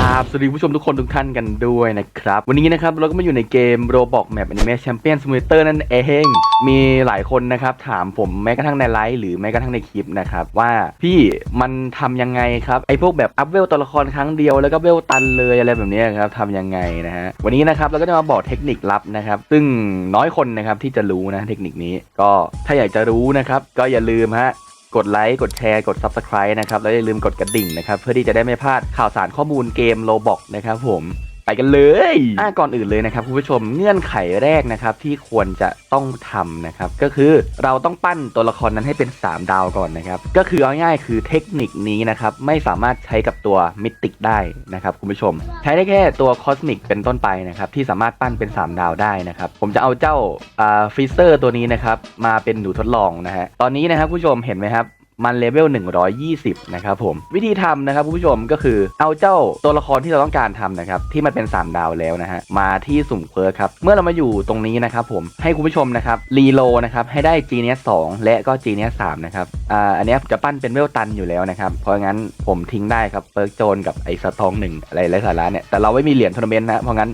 ราบสวัสดีผู้ชมทุกคนทุกท่านกันด้วยนะครับ วันนี้นะครับเราก็มาอยู่ในเกม Roblox Map Anime Champion Simulator นั่นเอง มีหลายคนนะครับถามผมแม้กระทั่งในไลฟ์หรือแม้กระทั่งในคลิปนะครับ ว่าพี่มันทำยังไงครับ ไอพวกแบบอัพเวลตัวละครครั้งเดียวแล้วก็เวลตันเลยอะไรแบบนี้ครับทำยังไงนะฮะวันนี้นะครับเราก็จะมาบอกเทคนิคลับนะครับ ซึ่งน้อยคนนะครับที่จะรู้นะเทคนิคนี้ก็ถ้าอยากจะรู้นะครับก็อย่าลืมฮะ กดไลค์กดแชร์กด Subscribe นะครับ แล้วอย่าลืมกดกระดิ่งนะครับ เพื่อที่จะได้ไม่พลาดข่าวสารข้อมูลเกมโลบอกนะครับผม กันเลยอะก่อนอื่นเลยนะครับคุณผู้ชมเงื่อนไขแรกนะครับที่ควรจะต้องทำนะครับก็คือเราต้องปั้นตัวละครนั้นให้เป็น 3 ดาวก่อนนะครับก็คือเอาง่ายคือเทคนิคนี้นะครับไม่สามารถใช้กับตัวมิติกได้นะครับคุณผู้ชม ใช้ได้แค่ตัวคอสมิกเป็นต้นไปนะครับที่สามารถปั้นเป็น 3 ดาวได้นะครับผมจะเอาเจ้าฟิเซอร์ตัวนี้นะครับมาเป็นหนูทดลองนะฮะตอนนี้นะครับคุณผู้ชมเห็นไหมครับ มันเลเวล120 นะครับผม วิธีทำนะครับคุณผู้ชมก็คือเอาเจ้าตัวละครที่เราต้องการทำนะครับที่มันเป็น 3 ดาวแล้วนะฮะมาที่สุ่มเพิร์ครับเมื่อเรามาอยู่ตรงนี้นะครับผมให้คุณผู้ชมนะครับรีโลนะครับให้ได้ g n s 2และก็ g n s 3นะครับอ่าอันนี้จะปั้นเป็นเวลตันอยู่แล้วนะครับเพราะงั้นผมทิ้งได้ครับเปิร์กโจนกับไอ้สตองหนึ่งอะไรไรสาระเนี่ยแต่เราไม่มีเหรียญทัวร์นาเมนต์นะเพราะงั้น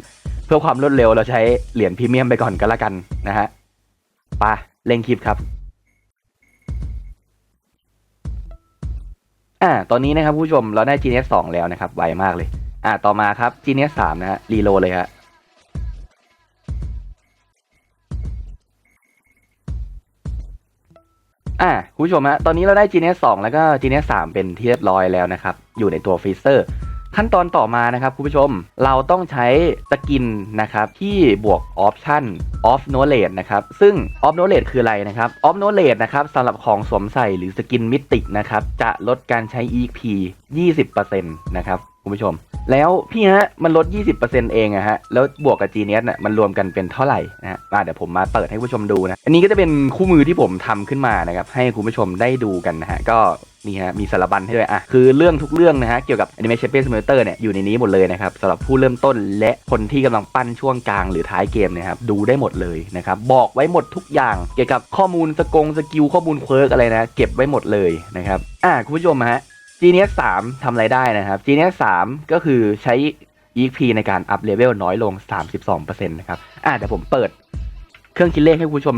เพื่อความรวดเร็วเราใช้เหรียญพรีเมียมไปก่อนก็แล้วกันนะฮะไปเล่งคลิปครับ อ่า ตอนนี้นะครับผู้ชมเราได้ GNS 2แล้วนะครับ ไวมากเลย อ่า ต่อมาครับ GNS 3นะฮะ รีโหลดเลยฮะ อ่าผู้ชมฮะ ตอนนี้เราได้ GNS 2แล้วก็ GNS 3เป็นที่เรียบร้อยแล้วนะครับ อยู่ในตัวฟรีเซอร์ ขั้นตอนต่อมานะครับคุณผู้ชมเราต้องใช้สกินนะครับที่บวกออปชั่น off knowledge นะครับซึ่ง off knowledge คืออะไรนะครับ off knowledge นะครับสำหรับของสวมใส่หรือสกินมิติกนะครับจะลดการใช้ EP 20%นะครับคุณผู้ชม แล้วพี่ฮะมันลด 20%เองอะฮะแล้วบวกกับ GNS น่ะมันรวมกันเป็นเท่าไหร่นะฮะมาเดี๋ยวผมมาเปิดให้ผู้ชมดูนะอันนี้ก็จะเป็นคู่มือที่ผมทำขึ้นมานะครับให้คุณผู้ชมได้ดูกันนะฮะก็ นี่ฮะมีสารบัญให้ด้วยอะคือเรื่องทุกเรื่องนะฮะเกี่ยวกับ Animation Champion Simulator เนี่ยอยู่ในนี้หมดเลยนะครับสำหรับผู้เริ่มต้นและคนที่กำลังปั้นช่วงกลางหรือท้ายเกมเนะครับดูได้หมดเลยนะครับบอกไว้หมดทุกอย่างเกี่ยวกับข้อมูลสกงสกิลข้อมูลเคิร์กอะไรนะ เก็บไว้หมดเลยนะครับอะคุณผู้ชมฮะ Genius 3ทำไรได้นะครับ Genius 3 ก็คือใช้ EXP ในการอัพเลเวลน้อยลง 32%นะครับอะเดี๋ยวผมเปิดเครื่องคิดเลขให้คุณผู้ชม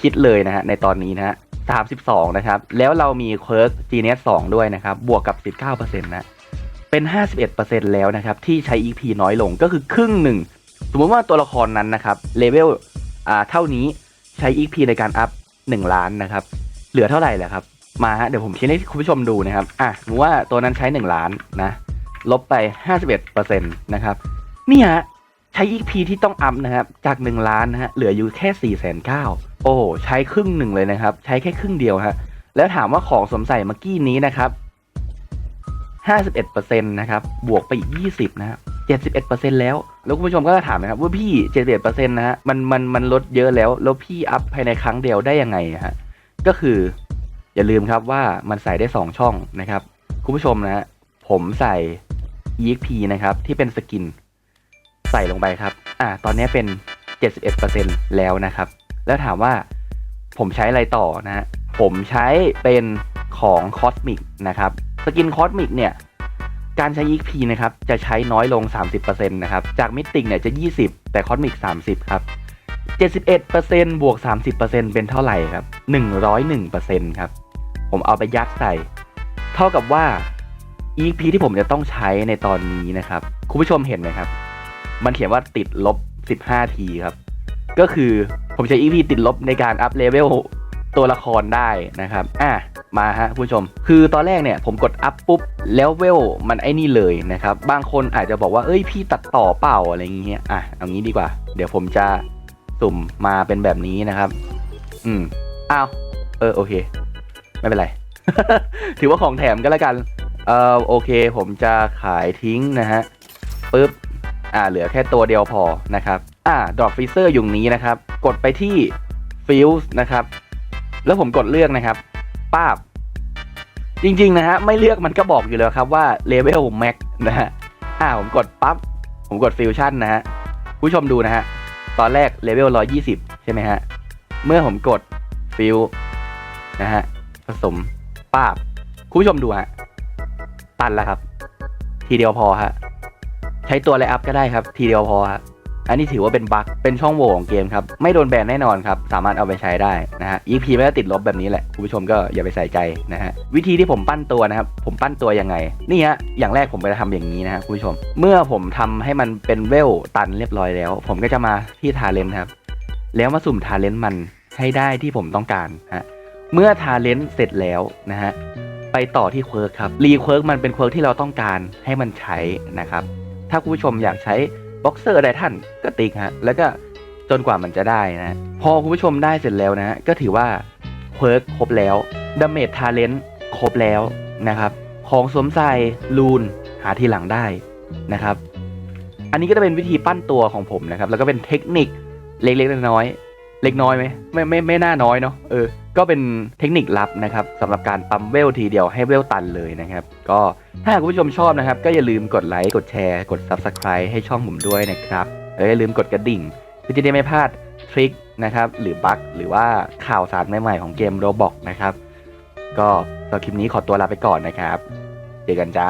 คิดเลยนะฮะในตอนนี้นะฮะ 32 นะครับ แล้วเรามีเคิร์ก Genius 2ด้วยนะครับ บวกกับ 19%นะ เป็น 51%แล้วนะครับ ที่ใช้ EP น้อยลงก็คือครึ่งหนึ่ง สมมติว่าตัวละครนั้นนะครับเลเวลอ่าเท่านี้ใช้ EP ในการอัพ 1 ล้านนะครับ เหลือเท่าไหร่แหละครับ มาฮะเดี๋ยวผมชี้ให้คุณผู้ชมดูนะครับ อะสมมติว่าตัวนั้นใช้ 1 ล้านนะ ลบไป 51%นะครับเนี่ยฮะใช้ EP ที่ต้องอัพนะครับ จาก 1 ล้านนะฮะเหลืออยู่แค่4 9 0 0 0 โอ้ใช้ครึ่งหนึ่งเลยนะครับ ใช้แค่ครึ่งเดียวฮะแล้วถามว่าของสวมใส่เมื่อกี้นี้นะครับ51%นะครับ บวกไปอีก 20 นะครับ71%แล้ว แล้วคุณผู้ชมก็จะถามนะครับว่าพี่ 71%นะฮะ มัน มัน มันลดเยอะแล้ว แล้วพี่อัพภายในครั้งเดียวได้ยังไงฮะ ก็คือ อย่าลืมครับว่ามันใส่ได้ 2 ช่องนะครับ คุณผู้ชมนะฮะ ผมใส่ EXP นะครับ ที่เป็นสกิน ใส่ลงไปครับ อ่า ตอนนี้เป็น 71%แล้วนะครับ แล้วถามว่าผมใช้อะไรต่อนะฮะผมใช้เป็นของ Cosmic นะครับสกิน Cosmic เนี่ยการใช้ EXP นะครับ จะใช้น้อยลง 30%นะครับ จากมิติกเนี่ยจะ 20 แต่ Cosmic 30 ครับ 71%บวก 30%เป็นเท่าไหร่ครับ 101%ครับ ผมเอาไปยัดใส่ เท่ากับว่า EP ที่ผมจะต้องใช้ในตอนนี้นะครับ คุณผู้ชมเห็นไหมครับ มันเขียนว่าติดลบ 15 ทีครับ ก็คือ ผมใช้ EP ติดลบในการอัพเลเวลตัวละครได้นะครับ อะ มาฮะผู้ชม คือตอนแรกเนี่ยผมกดอัพปุ๊บแล้วเวลมันไอ้นี่เลยนะครับ บางคนอาจจะบอกว่า เอ้ยพี่ตัดต่อเปล่าอะไรอย่างเงี้ย อะ เอางี้ดีกว่า เดี๋ยวผมจะสุ่มมาเป็นแบบนี้นะครับ อืม อ้าว เออโอเค ไม่เป็นไร ถือว่าของแถมก็แล้วกัน เออโอเค ผมจะขายทิ้งนะฮะ ปึ๊บ อ่า เหลือแค่ตัวเดียวพอนะครับ อ่าดอกฟรีเซอร์อยู่นี้นะครับ กดไปที่ฟิลส์นะครับ แล้วผมกดเลือกนะครับป้าบ จริง ๆ นะฮะ ไม่เลือกมันก็บอกอยู่แล้วครับว่าเลเวลแม็กนะฮะ อ่า ผมกดปั๊บ ผมกดฟิวชั่นนะฮะ ผู้ชมดูนะฮะ ตอนแรกเลเวล120 ใช่ไหมฮะ เมื่อผมกด ฟิลนะฮะ ผสมป้าบคุณผู้ชมดูฮะ ตันแล้วครับ ทีเดียวพอฮะ ใช้ตัวไลอัพก็ได้ครับ ทีเดียวพอครับ อันนี้ถือว่าเป็นบั๊กเป็นช่องโหว่ของเกมครับ ไม่โดนแบนแน่นอนครับ สามารถเอาไปใช้ได้นะฮะ EP ไม่ได้ติดลบแบบนี้แหละ คุณผู้ชมก็อย่าไปใส่ใจนะฮะ วิธีที่ผมปั้นตัวนะครับ ผมปั้นตัวยังไง นี่ฮะ อย่างแรกผมไปทำอย่างนี้นะฮะคุณผู้ชม เมื่อผมทำให้มันเป็นเวลตันเรียบร้อยแล้ว ผมก็จะมาที่ทาเลนครับ แล้วมาสุ่มทาเลนมันให้ได้ที่ผมต้องการฮะ เมื่อทาเลนเสร็จแล้วนะฮะ ไปต่อที่เคิร์กครับ รีเคิร์กมันเป็นเคิร์กที่เราต้องการให้มันใช้นะครับ ถ้าคุณผู้ชมอยากใช้ บ็อกเซอร์ไดท่านก็ติ๊กฮะ แล้วก็จนกว่ามันจะได้นะ พอคุณผู้ชมได้เสร็จแล้วนะ ก็ถือว่าเพิร์กครบแล้วดาเมจทาเลนครบแล้วนะครับ ของสวมใส่ลูนหาทีหลังได้นะครับ อันนี้ก็จะเป็นวิธีปั้นตัวของผมนะครับ แล้วก็เป็นเทคนิคเล็กๆน้อยๆ เล็กน้อยไหมไม่ไม่ไม่น่าน้อยเนาะเออก็เป็นเทคนิคลับนะครับสำหรับการปั๊มเวลทีเดียวให้เวลตันเลยนะครับ ก็ถ้าคุณผู้ชมชอบนะครับ ก็อย่าลืมกดไลค์กดแชร์กด Subscribe ให้ช่องผมด้วยนะครับแล้วอย่าลืมกดกระดิ่งเพื่อจะได้ไม่พลาดทริคนะครับหรือบั๊กหรือว่าข่าวสารใหม่ๆของเกมโรบอกนะครับ ก็สำหรับคลิปนี้ขอตัวลาไปก่อนนะครับ เจอกันจ้า